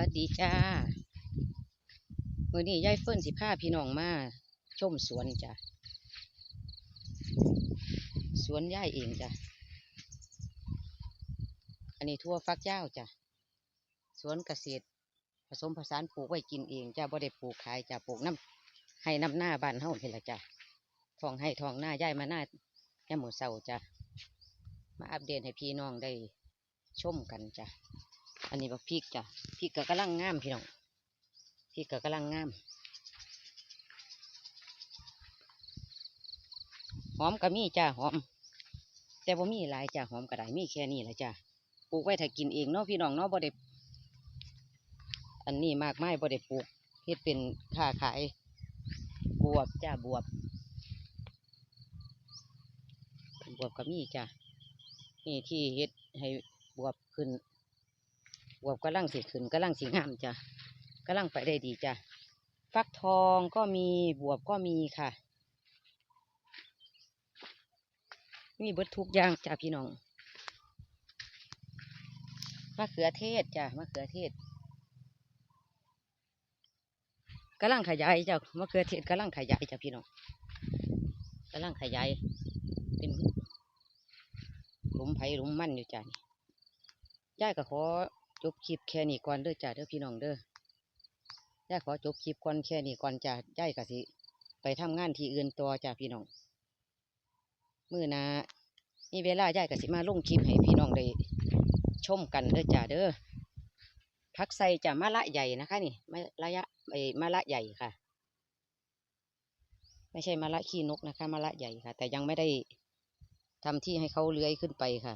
วัสดีจ้ามือนี้ยายเฟิ่นสิพาพี่น้องมาชมสวนจ้ะ สวนยายเองจ้ะ อันนี้ทั่วฟักยาจ้ะ สวนเกษตร ผสมผสานปลูกไว้กินเองจ้ะบ่ได้ปลูกขายจ้ะปลูกน้ำให้น้ำหน้าบ้านเฮาเห็นละจ้ะทองให้ทองหน้ายายมาหน้าแย่หมูเศร้าจ้ะ มาอัปเดตให้พี่น้องได้ชมกันจ้ะ อันนี้บักพริกจ้ะพริกก็กำลังงามพี่น้องพริกก็กำลังงามหอมก็มีจ้ะหอม แต่ว่ามีหลายจ้ะหอมก็ได้มีแค่นี้แหละจ้ะปลูกไว้ถ้ากินเองเนาะพี่น้องเนาะบ่ได้อันนี้มากไม้บ่ได้ปลูกเฮ็ดเป็นค้าขายบวบจ้ะบวบบวบก็มีจ้ะนี่ที่เฮ็ดให้บวบขึ้น บวบกำลังสิขึ้นกำลังสิงามจ้ะกำลังไปได้ดีจ้ะฟักทองก็มีบวบก็มีค่ะ มีเบิดทุกอย่างจ้ะพี่น้องมะเขือเทศจ้ะมะเขือเทศกำลังขยายจ้ะมะเขือเทศกำลังขยายจ้ะพี่น้องกำลังขยายเป็นหลุมไผ่หลุมมันอยู่จ้ะนี่ย่ายก็ขอ จบคลิปแค่นี้ก่อนเด้อจ้ะเด้อพี่น้องเด้อย่าขอจบคลิปก่อนแค่นี้ก่อนจ้ะย่ายก็สิไปทำงานที่อื่นต่อจ้ะพี่น้องมื่อนานี่เวลาย่ายก็สิมาลงคลิปให้พี่น้องได้ชมกันเด้อจ้าเด้อพักใส่จะมะละใหญ่นะคะนี่มะระยะไอ้มะละใหญ่ค่ะ ไม่ใช่มะละขี้นกนะคะมะละใหญ่ค่ะ แต่ยังไม่ได้ทำที่ให้เขาเลื้อยขึ้นไปค่ะ